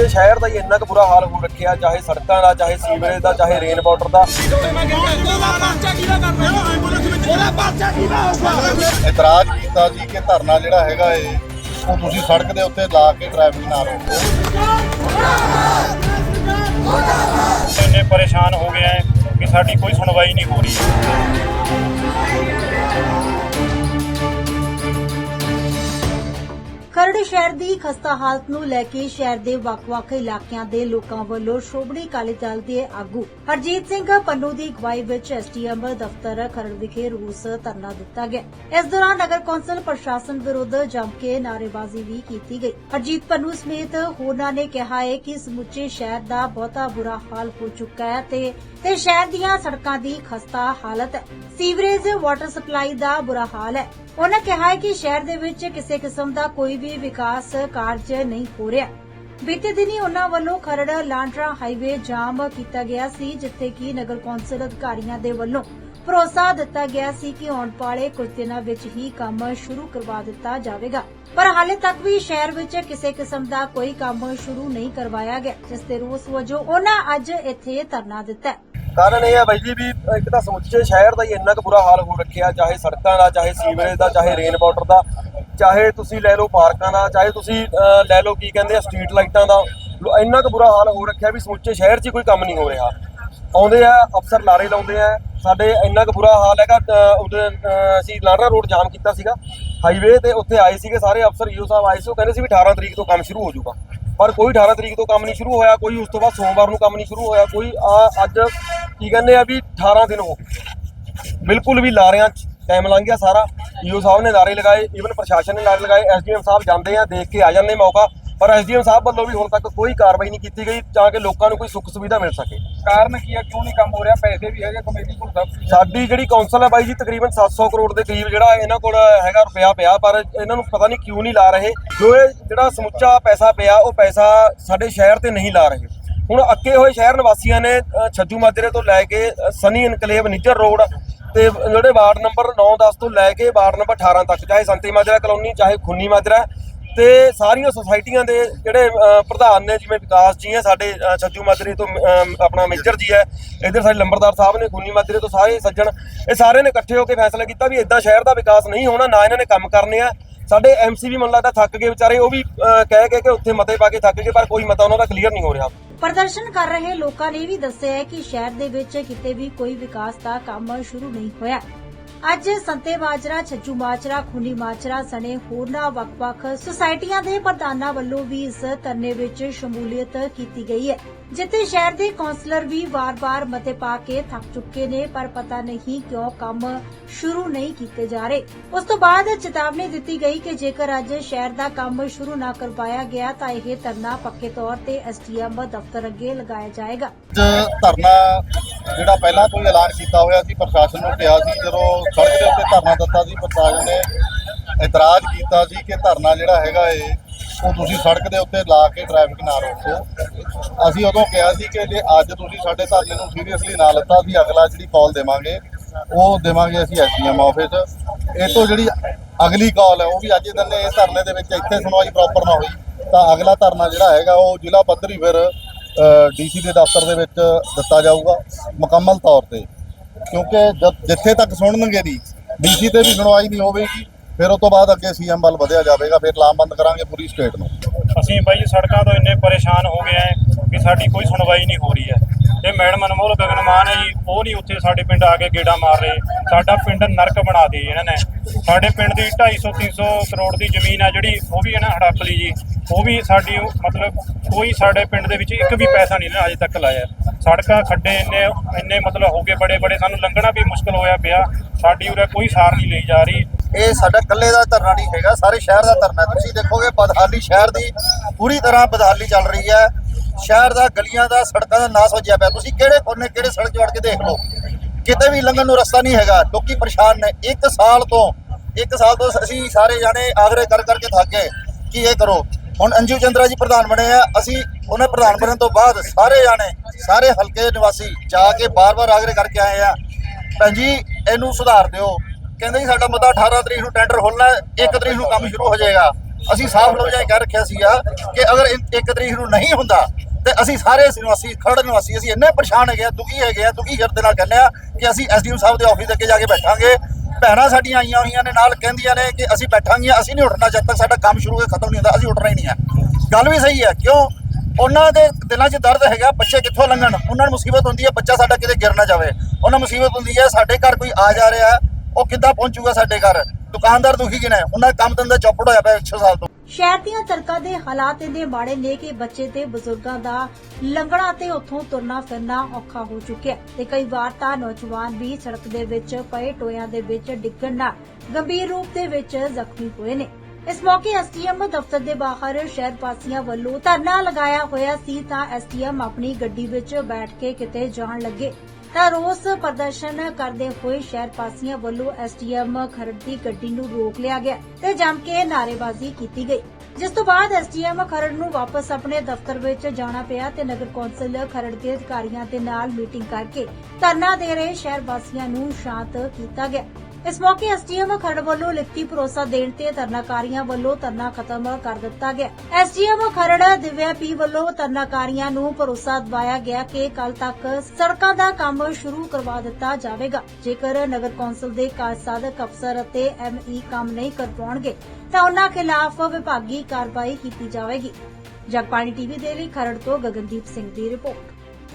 ਸਮੁੱਚੇ ਸ਼ਹਿਰ ਦਾ ਹੀ ਇੰਨਾ ਕੁ ਬੁਰਾ ਹਾਲ ਹੋ ਰੱਖਿਆ, ਚਾਹੇ ਸੜਕਾਂ ਦਾ, ਚਾਹੇ ਸੀਵਰੇਜ ਦਾ, ਚਾਹੇ ਰੇਨ ਵਾਟਰ ਦਾ। ਇਤਰਾਜ਼ ਕੀਤਾ ਜੀ ਕਿ ਧਰਨਾ ਜਿਹੜਾ ਹੈਗਾ ਏ, ਉਹ ਤੁਸੀਂ ਸੜਕ ਦੇ ਉੱਤੇ ਲਾ ਕੇ ਟ੍ਰੈਫਿਕ ਨਾ ਰੋਕੋ। ਇੰਨੇ ਪਰੇਸ਼ਾਨ ਹੋ ਗਏ ਹੈ ਕਿ ਸਾਡੀ ਕੋਈ ਸੁਣਵਾਈ ਨਹੀਂ ਹੋ ਰਹੀ। ਖਰੜ ਸ਼ਹਿਰ ਦੀ ਖਸਤਾ ਹਾਲਤ ਨੂੰ ਲੈ ਕੇ ਸ਼ਹਿਰ ਦੇ ਵੱਖ-ਵੱਖ ਇਲਾਕਿਆਂ ਦੇ ਲੋਕਾਂ ਵੱਲੋਂ ਸ਼੍ਰੋਮਣੀ ਅਕਾਲੀ ਦਲ ਦੇ ਆਗੂ ਹਰਜੀਤ ਸਿੰਘ ਪੰਨੂ ਦੀ ਅਗਵਾਈ ਵਿੱਚ ਐਸਟੀਐਮ ਦਫ਼ਤਰ ਖਰੜ ਵਿਖੇ ਰੋਸ ਧਰਨਾ ਦਿੱਤਾ ਗਿਆ। ਇਸ ਦੌਰਾਨ ਨਗਰ ਕੌਂਸਲ ਪ੍ਰਸ਼ਾਸਨ ਵਿਰੁੱਧ ਜੰਮ ਕੇ ਨਾਅਰੇਬਾਜ਼ੀ ਵੀ ਕੀਤੀ ਗਈ। ਹਰਜੀਤ ਪੰਨੂ ਸਮੇਤ ਹੋਰਨਾਂ ਨੇ ਕਿਹਾ ਹੈ ਕਿ ਸਮੁੱਚੇ ਸ਼ਹਿਰ ਦਾ ਬਹੁਤਾ ਬੁਰਾ ਹਾਲ ਹੋ ਚੁੱਕਾ ਹੈ ਤੇ ਤੇ ਸ਼ਹਿਰ ਦੀਆਂ ਸੜਕਾਂ ਦੀ ਖਸਤਾ ਹਾਲਤ ਹੈ। ਸੀਵਰੇਜ, ਵਾਟਰ ਸਪਲਾਈ ਦਾ ਬੁਰਾ ਹਾਲ ਹੈ। ਉਹਨਾਂ ਕਿਹਾ ਹੈ ਕਿ ਸ਼ਹਿਰ ਦੇ ਵਿੱਚ ਕਿਸੇ ਕਿਸਮ ਦਾ ਕੋਈ ਵੀ ਵਿਕਾਸ ਕਾਰਜ ਨਹੀਂ ਹੋ ਰਿਹਾ। ਬੀਤੇ ਦਿਨੀ ਉਹਨਾਂ ਵੱਲੋਂ ਖਰੜ ਲਾਂਡਰਾ ਹਾਈਵੇ ਜਾਮ ਕੀਤਾ ਗਿਆ ਸੀ, ਜਿੱਥੇ ਕਿ ਨਗਰ ਕੌਂਸਲ ਅਧਿਕਾਰੀਆਂ ਦੇ ਵੱਲੋਂ ਭਰੋਸਾ ਦਿੱਤਾ ਗਿਆ ਸੀ ਕਿ ਆਉਣ ਵਾਲੇ ਕੁਝ ਦਿਨਾਂ ਵਿੱਚ ਹੀ ਕੰਮ ਸ਼ੁਰੂ ਕਰਵਾ ਦਿੱਤਾ ਜਾਵੇਗਾ। ਪਰ ਹਾਲੇ ਤੱਕ ਵੀ ਸ਼ਹਿਰ ਵਿੱਚ ਕਿਸੇ ਕਿਸਮ ਦਾ ਕੋਈ ਕੰਮ ਸ਼ੁਰੂ ਨਹੀਂ ਕਰਵਾਇਆ ਗਿਆ, ਜਿਸ ਦੇ ਰੋਸ ਵਜੋਂ ਉਹਨਾਂ ਅੱਜ ਇੱਥੇ ਧਰਨਾ ਦਿੱਤਾ। ਕਾਰਨ ਇਹ ਹੈ ਬਾਈ ਜੀ ਵੀ ਇੱਕ ਤਾਂ ਸਮੁੱਚੇ ਸ਼ਹਿਰ ਦਾ ਹੀ ਇੰਨਾ ਕੁ ਬੁਰਾ ਹਾਲ ਹੋ ਰੱਖਿਆ, ਚਾਹੇ ਸੜਕਾਂ ਦਾ, ਚਾਹੇ ਸੀਵਰੇਜ ਦਾ, ਚਾਹੇ ਰੇਨ ਵਾਟਰ ਦਾ। ਚਾਹੇ ਤੁਸੀਂ ਲੈ ਲਓ ਪਾਰਕਾਂ ਦਾ ਚਾਹੇ ਤੁਸੀਂ ਲੈ ਲਓ ਕੀ ਕਹਿੰਦੇ ਆ ਸਟਰੀਟ ਲਾਈਟਾਂ ਦਾ ਇੰਨਾ ਕੁ ਬੁਰਾ ਹਾਲ ਹੋ ਰੱਖਿਆ ਵੀ ਸਮੁੱਚੇ ਸ਼ਹਿਰ 'ਚ ਹੀ ਕੋਈ ਕੰਮ ਨਹੀਂ ਹੋ ਰਿਹਾ। ਆਉਂਦੇ ਆ ਅਫਸਰ ਲਾਰੇ ਲਾਉਂਦੇ ਆ ਸਾਡੇ ਇੰਨਾ ਕੁ ਬੁਰਾ ਹਾਲ ਹੈਗਾ ਅਹ, ਉਹਦੇ ਅਸੀਂ ਲਾੜਾ ਰੋਡ ਜਾਮ ਕੀਤਾ ਸੀਗਾ ਹਾਈਵੇ ਤੇ ਉੱਥੇ ਆਏ ਸੀਗੇ ਸਾਰੇ ਅਫਸਰ ਈਓ ਸਾਹਿਬ ਆਏ ਸੀ ਉਹ ਕਹਿੰਦੇ ਸੀ ਵੀ 18 ਤਰੀਕ ਤੋਂ ਕੰਮ ਸ਼ੁਰੂ ਹੋ ਜਾਊਗਾ। ਪਰ ਕੋਈ 18 ਤਰੀਕ ਤੋਂ ਕੰਮ ਨਹੀਂ ਸ਼ੁਰੂ ਹੋਇਆ ਕੋਈ ਉਸ ਤੋਂ ਬਾਅਦ ਸੋਮਵਾਰ ਨੂੰ ਕੰਮ ਨਹੀਂ ਸ਼ੁਰੂ ਹੋਇਆ ਕੋਈ ਆ ਅੱਜ ਕੀ ਕਹਿੰਦੇ ਆ ਵੀ 18 ਦਿਨ ਹੋ ਬਿਲਕੁਲ ਵੀ ਲਾਰਿਆਂ 'ਚ ਟਾਈਮ ਲੰਘ ਗਿਆ ਸਾਰਾ। ਈਓ ਸਾਹਿਬ ਨੇ ਨਾਰੇ ਲਗਾਏ ਈਵਨ ਪ੍ਰਸ਼ਾਸਨ ਨੇ ਨਾਰੇ ਲਗਾਏ ਐਸਡੀਐਮ ਸਾਹਿਬ ਜਾਂਦੇ ਆ ਦੇਖ ਕੇ ਆ ਜਾਂਦੇ ਮੌਕਾ ਪਰ ਐਸਡੀਐਮ ਸਾਹਿਬ ਵੱਲੋਂ ਵੀ ਹੁਣ ਤੱਕ ਕੋਈ ਕਾਰਵਾਈ ਨਹੀਂ ਕੀਤੀ ਗਈ ਤਾਂ ਕਿ ਲੋਕਾਂ ਨੂੰ ਕੋਈ ਸੁੱਖ ਸੁਵਿਧਾ ਮਿਲ ਸਕੇ ਕਾਰਨ ਕੀ ਆ? ਕਿਉਂ ਨਹੀਂ ਕੰਮ ਹੋ ਰਿਹਾ? ਪੈਸੇ ਵੀ ਹੈਗੇ ਕਮੇਟੀ ਕੋਲ ਸਭ। ਸਾਡੀ ਜਿਹੜੀ ਕੌਂਸਲ ਹੈ ਬਾਈ ਜੀ ਤਕਰੀਬਨ 700 ਕਰੋੜ ਦੇ ਕਰੀਬ ਜਿਹੜਾ ਇਹਨਾਂ ਕੋਲ ਹੈਗਾ ਰੁਪਿਆ ਪਿਆ ਪਰ ਇਹਨਾਂ ਨੂੰ ਪਤਾ ਨਹੀਂ ਕਿਉਂ ਨਹੀਂ ਲਾ ਰਹੇ। ਜੋ ਇਹ ਜਿਹੜਾ ਸਮੁੱਚਾ ਪੈਸਾ ਪਿਆ ਉਹ ਪੈਸਾ ਸਾਡੇ ਸ਼ਹਿਰ ਤੇ ਨਹੀਂ ਲਾ ਰਹੇ। ਹੁਣ ਅੱਕੇ ਹੋਏ ਸ਼ਹਿਰ ਨਿਵਾਸੀਆਂ ਨੇ ਛੱਜੂ ਮਾਜਰੇ ਤੋਂ ਲੈ ਕੇ ਸਨੀ ਇਨਕਲੇਵ ਨਿੱਜਰ ਰੋਡ ਤੇ ਜਿਹੜੇ ਵਾਰਡ ਨੰਬਰ 9-10 ਤੋਂ ਲੈ ਕੇ ਵਾਰਡ ਨੰਬਰ 18 ਤੱਕ ਚਾਹੇ ਸੰਤੀ ਮਾਜਰਾ ਕਲੋਨੀ ਚਾਹੇ ਖੁੰਨੀ ਮਾਜਰਾ ਤੇ ਸਾਰੀਆਂ ਸੁਸਾਇਟੀਆਂ ਦੇ ਜਿਹੜੇ ਪ੍ਰਧਾਨ ਨੇ ਜਿਵੇਂ ਵਿਕਾਸ ਜੀ ਹੈ ਸਾਡੇ ਅ, ਛੱਜੂ ਮਾਜਰੇ ਤੋਂ ਆਪਣਾ ਮੇਜਰ ਜੀ ਹੈ ਇਧਰ ਸਾਡੇ ਲੰਬਰਦਾਰ ਸਾਹਿਬ ਨੇ ਖੁੰਨੀ ਮਾਜਰੇ ਤੋਂ ਸਾਰੇ ਸੱਜਣ ਇਹ ਸਾਰੇ ਨੇ ਇਕੱਠੇ ਹੋ ਕੇ ਫੈਸਲਾ ਕੀਤਾ ਵੀ ਇਦਾਂ ਸ਼ਹਿਰ ਦਾ ਵਿਕਾਸ ਨਹੀਂ ਹੋਣਾ ਨਾ ਇਹਨਾਂ ਨੇ ਕੰਮ ਕਰਨੇ ਆ। ਸਾਡੇ ਐਮਸੀ ਵੀ ਮਨ ਲੱਗਦਾ ਥੱਕ ਗਏ ਵਿਚਾਰੇ ਉਹ ਵੀ ਅ, ਕਹਿ ਕੇ ਉੱਥੇ ਮਤੇ ਪਾ ਕੇ ਥੱਕ ਗਏ ਪਰ ਕੋਈ ਮਤਾ ਉਹਨਾਂ ਦਾ ਕਲੀਅਰ ਨਹੀਂ ਹੋ ਰਿਹਾ। ਪ੍ਰਦਰਸ਼ਨ ਕਰ ਰਹੇ ਲੋਕਾਂ ਨੇ ਵੀ ਦੱਸਿਆ ਹੈ ਕਿ ਸ਼ਹਿਰ ਦੇ ਵਿੱਚ ਕਿਤੇ ਵੀ ਕੋਈ ਵਿਕਾਸ ਦਾ ਕੰਮ ਸ਼ੁਰੂ ਨਹੀਂ ਹੋਇਆ। ਅੱਜ ਸੰਤੇ ਮਾਜਰਾ ਛੱਜੂ ਮਾਜਰਾ ਖੁੰਡੀ ਮਾਜਰਾ ਸਣੇ ਹੋਰਨਾਂ ਵੱਖ-ਵੱਖ ਸੁਸਾਇਟੀਆਂ ਦੇ ਪ੍ਰਧਾਨਾਂ ਵੱਲੋਂ ਵੀ ਇਸ ਧਰਨੇ ਵਿੱਚ ਸ਼ਮੂਲੀਅਤ ਕੀਤੀ ਗਈ ਹੈ। ਜਿੱਥੇ ਸ਼ਹਿਰ ਦੇ ਕੌਂਸਲਰ ਵੀ ਵਾਰ-ਵਾਰ ਮਤੇ ਪਾ ਕੇ ਥੱਕ ਚੁੱਕੇ ਨੇ, ਪਰ ਪਤਾ ਨਹੀਂ ਕਿਉਂ ਕੰਮ ਸ਼ੁਰੂ ਨਹੀਂ ਕੀਤੇ ਜਾ ਰਹੇ। ਉਸ ਤੋਂ ਬਾਅਦ ਚੇਤਾਵਨੀ ਦਿੱਤੀ ਗਈ ਕਿ ਜੇਕਰ ਅੱਜ ਸ਼ਹਿਰ ਦਾ ਕੰਮ ਸ਼ੁਰੂ ਨਾ ਕਰਵਾਇਆ ਗਿਆ, ਤਾਂ ਇਹ ਧਰਨਾ ਪੱਕੇ ਤੌਰ ਤੇ ਐਸਟੀਐਮ ਦਫ਼ਤਰ ਅੱਗੇ ਲਗਾਇਆ ਜਾਏਗਾ। ਧਰਨਾ ਜਿਹੜਾ ਪਹਿਲਾਂ ਤੋਂ ਐਲਾਨ ਕੀਤਾ ਹੋਇਆ ਸੀ, ਪ੍ਰਸ਼ਾਸਨ ਨੂੰ ਕਿਹਾ ਸੀ ਜਦੋਂ ਸੜਕ ਦੇ ਉੱਤੇ ਧਰਨਾ ਦਿੱਤਾ ਸੀ ਪ੍ਰਸ਼ਾਸਨ ਨੇ ਇਤਰਾਜ਼ ਕੀਤਾ ਸੀ ਕਿ ਧਰਨਾ ਜਿਹੜਾ ਹੈਗਾ ਏ, ਉਹ ਤੁਸੀਂ ਸੜਕ ਦੇ ਉੱਤੇ ਲਾ ਕੇ ਟ੍ਰੈਫਿਕ ਨਾ ਰੋਕੋ। ਅਸੀਂ ਉਦੋਂ ਕਿਹਾ ਸੀ ਕਿ ਜੇ ਅੱਜ ਤੁਸੀਂ ਸਾਡੇ ਧਰਨੇ ਨੂੰ ਸੀਰੀਅਸਲੀ ਨਾ ਲਿੱਤਾ, ਅਸੀਂ ਅਗਲਾ ਜਿਹੜੀ ਕਾਲ ਦੇਵਾਂਗੇ, ਉਹ ਦੇਵਾਂਗੇ ਅਸੀਂ ਐਸਡੀਐਮ ਆਫਿਸ ਇਹ ਤੋਂ ਜਿਹੜੀ ਅਗਲੀ ਕਾਲ ਹੈ, ਉਹ ਵੀ ਅੱਜ ਦਿਨ ਦਿੰਦੇ ਇਸ ਧਰਨੇ ਦੇ ਵਿੱਚ ਇੱਥੇ ਸੁਣਵਾਈ ਪ੍ਰੋਪਰ ਨਾ ਹੋਈ, ਤਾਂ ਅਗਲਾ ਧਰਨਾ ਜਿਹੜਾ ਹੈਗਾ, ਉਹ ਜ਼ਿਲ੍ਹਾ ਪੱਧਰੀ ਫਿਰ ਡੀਸੀ ਦੇ ਦਫ਼ਤਰ ਦੇ ਵਿੱਚ ਦਿੱਤਾ ਜਾਊਗਾ, ਮੁਕੰਮਲ ਤੌਰ ਤੇ। ਕਿਉਂਕਿ ਜਦ ਜਿੱਥੇ ਤੱਕ ਸੁਣਨਗੇ ਦੀ ਡੀਸੀ ਤੇ ਵੀ ਸੁਣਵਾਈ ਨਹੀਂ ਹੋਵੇਗੀ, ਫਿਰ ਉਸ ਤੋਂ ਬਾਅਦ ਅੱਗੇ ਸੀਐਮ ਵੱਲ ਵਧਿਆ ਜਾਵੇਗਾ, ਫਿਰ ਲਾਮਬੰਦ ਕਰਾਂਗੇ ਪੂਰੀ ਸਟੇਟ ਨੂੰ। ਅਸੀਂ ਬਾਈ ਸੜਕਾਂ ਤੋਂ ਇੰਨੇ ਪਰੇਸ਼ਾਨ ਹੋ ਗਏ ਹੈ ਕਿ ਸਾਡੀ ਕੋਈ ਸੁਣਵਾਈ ਨਹੀਂ ਹੋ ਰਹੀ ਹੈ ਤੇ ਮੈਡਮ ਅਨਮੋਲ ਗਗਨ ਮਾਨ ਹੈ ਜੀ, ਉਹ ਨਹੀਂ ਉੱਥੇ ਸਾਡੇ ਪਿੰਡ ਆ ਕੇ ਗੇੜਾ ਮਾਰ ਰਹੇ। ਸਾਡਾ ਪਿੰਡ ਨਰਕ ਬਣਾ ਦੇ ਇਹਨਾਂ ਨੇ। ਸਾਡੇ ਪਿੰਡ ਦੀ 250 300 ਕਰੋੜ ਦੀ ਜ਼ਮੀਨ ਆ ਜਿਹੜੀ, ਉਹ ਵੀ ਇਹਨਾਂ ਹੜੱਪ ਲਈ ਜੀ। ਉਹ ਵੀ ਸਾਡੀ ਉਹ ਮਤਲਬ ਕੋਈ ਸਾਡੇ ਪਿੰਡ ਦੇ ਵਿੱਚ ਇੱਕ ਵੀ ਪੈਸਾ ਨਹੀਂ ਨਾ ਅਜੇ ਤੱਕ ਲਾਇਆ। ਸੜਕਾਂ ਖੱਡੇ ਇੰਨੇ ਇੰਨੇ ਮਤਲਬ ਹੋ ਗਏ ਬੜੇ ਬੜੇ। ਸਾਨੂੰ ਲੰਘਣਾ ਵੀ ਮੁਸ਼ਕਲ ਹੋਇਆ ਪਿਆ। ਸਾਡੀ ਉਰੇ ਕੋਈ ਸਾਰ ਨਹੀਂ ਲਈ ਜਾ ਰਹੀ। ਇਹ ਸਾਡਾ ਇਕੱਲੇ ਦਾ ਧਰਨਾ ਨਹੀਂ ਹੈਗਾ, ਸਾਰੇ ਸ਼ਹਿਰ ਦਾ ਧਰਨਾ ਤੁਸੀਂ ਦੇਖੋਗੇ ਬਦਹਾਲੀ ਸ਼ਹਿਰ ਦੀ ਪੂਰੀ ਤਰ੍ਹਾਂ ਬਦਹਾਲੀ ਚੱਲ ਰਹੀ ਹੈ। ਸ਼ਹਿਰ ਦਾ, ਗਲੀਆਂ ਦਾ, ਸੜਕਾਂ ਦਾ ਨਾਸ ਵੱਜਿਆ ਪਿਆ। ਤੁਸੀਂ ਕਿਹੜੇ ਕੋਨੇ, ਕਿਹੜੇ ਸੜਕ 'ਚ ਵੜ ਕੇ ਦੇਖ ਲਓ? ਕਿਤੇ ਵੀ ਲੰਘਣ ਨੂੰ ਰਸਤਾ ਨਹੀਂ ਹੈਗਾ। ਲੋਕੀ ਪਰੇਸ਼ਾਨ ਨੇ। ਇੱਕ ਸਾਲ ਤੋਂ, ਇੱਕ ਸਾਲ ਤੋਂ ਅਸੀਂ ਸਾਰੇ ਜਾਣੇ ਆਗਰੇ ਕਰ ਕਰਕੇ ਥੱਕ ਗਏ ਕਿ ਇਹ ਕਰੋ। ਹੁਣ ਅੰਜੂ ਚੰਦਰਾ ਜੀ ਪ੍ਰਧਾਨ ਬਣੇ ਆ। ਅਸੀਂ ਉਹਨੇ ਪ੍ਰਧਾਨ ਬਣਨ ਤੋਂ ਬਾਅਦ ਸਾਰੇ ਜਾਣੇ, ਸਾਰੇ ਹਲਕੇ ਦੇ ਨਿਵਾਸੀ ਜਾ ਕੇ ਬਾਰ-ਬਾਰ ਆਗਰੇ ਕਰਕੇ ਆਏ ਆ। ਭੈਣ ਜੀ, ਇਹਨੂੰ ਸੁਧਾਰ ਦਿਓ। ਕਹਿੰਦੇ ਜੀ, ਸਾਡਾ ਮੁੱਦਾ 18 ਤਰੀਕ ਨੂੰ ਟੈਂਡਰ ਖੋਲਣਾ 1 ਤਰੀਕ ਨੂੰ ਕੰਮ ਸ਼ੁਰੂ ਹੋ ਜਾਏਗਾ। ਅਸੀਂ ਸਾਫ਼ ਲਫ਼ਜ਼ਾਂ ਕਹਿ ਰੱਖਿਆ ਸੀਗਾ ਕਿ ਅਗਰ 1 ਤਰੀਕ ਨੂੰ ਨਹੀਂ ਹੁੰਦਾ ਤੇ ਅਸੀਂ ਸਾਰੇ ਨਿਵਾਸੀ ਖਰੜ ਨਿਵਾਸੀ, ਅਸੀਂ ਇੰਨੇ ਪਰੇਸ਼ਾਨ ਹੈਗੇ ਆ, ਦੁਖੀ ਹੈਗੇ ਆ, ਦੁਖੀ ਹਿਰਦੇ ਨਾਲ ਕਹਿੰਦੇ ਆ ਕਿ ਅਸੀਂ ਐਸਡੀਐਮ ਸਾਹਿਬ ਦੇ ਆਫਿਸ ਅੱਗੇ ਜਾ ਕੇ ਬੈਠਾਂਗੇ। ਭੈਣਾਂ ਸਾਡੀਆਂ ਆਈਆਂ ਹੋਈਆਂ ਨੇ ਨਾਲ, ਕਹਿੰਦੀਆਂ ਨੇ ਕਿ ਅਸੀਂ ਬੈਠਾਂਗੀਆਂ, ਅਸੀਂ ਨਹੀਂ ਉੱਠਣਾ ਜਦ ਤੱਕ ਸਾਡਾ ਕੰਮ ਸ਼ੁਰੂ ਹੋ ਖਤਮ ਨਹੀਂ ਹੁੰਦਾ, ਅਸੀਂ ਉੱਠਣਾ ਹੀ ਨਹੀਂ ਹੈ ਗੱਲ ਵੀ ਸਹੀ ਹੈ ਕਿਉਂ? ਉਹਨਾਂ ਦੇ ਦਿਲਾਂ 'ਚ ਦਰਦ ਹੈਗਾ, ਬੱਚੇ ਕਿੱਥੋਂ ਲੰਘਣ? ਉਹਨਾਂ ਨੂੰ ਮੁਸੀਬਤ ਹੁੰਦੀ ਹੈ ਬੱਚਾ ਸਾਡਾ ਕਿਤੇ ਗਿਰ ਨਾ ਜਾਵੇ। ਉਹਨਾਂ ਨੂੰ ਮੁਸੀਬਤ ਹੁੰਦੀ ਹੈ ਸਾਡੇ ਘਰ ਕੋਈ ਆ ਜਾ ਰਿਹਾ, ਉਹ ਕਿੱਦਾਂ ਪਹੁੰਚੂਗਾ ਸਾਡੇ ਘਰ? ਦੁਕਾਨਦਾਰ ਦੁਖੀ ਕਿਨੇ ਉਹਨਾਂ ਕੰਮ ਧੰਦਾ ਚੌਪੜ ਹੋਇਆ ਪਿਆ 100 ਸਾਲ ਤੋਂ। ਸ਼ਹਿਰ ਦੀਆਂ ਸੜਕਾਂ ਦੇ ਹਾਲਾਤ ਇੰਨੇ ਮਾੜੇ ਨੇ ਕਿ ਬੱਚੇ ਤੇ ਬਜ਼ੁਰਗਾਂ ਦਾ ਲੰਘਣਾ ਤੇ ਉੱਥੋਂ ਤੁਰਨਾ ਫਿਰਨਾ ਔਖਾ ਹੋ ਚੁੱਕਿਆ ਤੇ ਕਈ ਵਾਰ ਤਾਂ ਨੌਜਵਾਨ ਵੀ ਸੜਕ ਦੇ ਵਿੱਚ ਪਏ ਟੋਇਆਂ ਦੇ ਵਿੱਚ ਡਿੱਗਣ ਨਾਲ ਗੰਭੀਰ ਰੂਪ ਦੇ ਵਿੱਚ ਜ਼ਖਮੀ ਹੋਏ ਨੇ। ਇਸ ਮੌਕੇ ਐਸਟੀਐਮ ਦਫ਼ਤਰ ਦੇ ਬਾਹਰ ਸ਼ਹਿਰ ਵਾਸੀਆਂ ਵੱਲੋਂ ਧਰਨਾ ਲਗਾਇਆ ਹੋਇਆ ਸੀ ਤਾਂ ਐਸਟੀਐਮ ਆਪਣੀ ਗੱਡੀ ਵਿੱਚ ਬੈਠ ਕੇ ਕਿਤੇ ਜਾਣ ਲੱਗੇ। ਤਾਂ ਰੋਸ ਪ੍ਰਦਰਸ਼ਨ ਕਰਦੇ ਹੋਏ ਸ਼ਹਿਰ ਵਾਸੀਆਂ ਵੱਲੋਂ ਐਸਟੀਐਮ ਖਰੜ ਦੀ ਗੱਡੀ ਨੂੰ ਰੋਕ ਲਿਆ ਗਿਆ ਤੇ ਜੰਮ ਕੇ ਨਾਅਰੇਬਾਜ਼ੀ ਕੀਤੀ ਗਈ। ਜਿਸ ਤੋਂ ਬਾਅਦ ਐਸਟੀਐਮ ਖਰੜ ਨੂੰ ਵਾਪਸ ਆਪਣੇ ਦਫ਼ਤਰ ਵਿੱਚ ਜਾਣਾ ਪਿਆ ਤੇ ਨਗਰ ਕੌਂਸਲ ਖਰੜ ਦੇ ਅਧਿਕਾਰੀਆਂ ਦੇ ਨਾਲ ਮੀਟਿੰਗ ਕਰਕੇ ਧਰਨਾ ਦੇ ਰਹੇ ਸ਼ਹਿਰ ਵਾਸੀਆਂ ਨੂੰ ਸ਼ਾਂਤ ਕੀਤਾ ਗਿਆ। ਇਸ ਮੌਕੇ ਐਸਟੀਐਮ ਖਰੜ ਵੱਲੋਂ ਲਿਖਤੀ ਭਰੋਸਾ ਦੇਣ ਤੇ ਧਰਨਾਕਾਰੀਆਂ ਵੱਲੋਂ ਧਰਨਾ ਖਤਮ ਕਰ ਦਿੱਤਾ ਗਿਆ। ਐਸਟੀਐਮ ਖਰੜ ਦਿਵਿਆ ਪੀ ਵੱਲੋਂ ਧਰਨਾਕਾਰੀਆਂ ਨੂੰ ਭਰੋਸਾ ਦਿਵਾਇਆ ਗਿਆ ਕਿ ਕੱਲ ਤੱਕ ਸੜਕਾਂ ਦਾ ਕੰਮ ਸ਼ੁਰੂ ਕਰਵਾ ਦਿੱਤਾ ਜਾਵੇਗਾ। ਜੇਕਰ ਨਗਰ ਕੌਂਸਲ ਦੇ ਕਾਰਜਸਾਧਕ ਅਫਸਰ ਅਤੇ ਐਮਈ ਕੰਮ ਨਹੀਂ ਕਰ ਪਾਉਣਗੇ, ਤਾਂ ਉਹਨਾਂ ਖਿਲਾਫ ਵਿਭਾਗੀ ਕਾਰਵਾਈ ਕੀਤੀ ਜਾਵੇਗੀ। ਜਗਬਾਣੀ ਟੀਵੀ ਦੇ ਲਈ ਖਰੜ ਤੋਂ ਗਗਨਦੀਪ ਸਿੰਘ ਦੀ ਰਿਪੋਰਟ।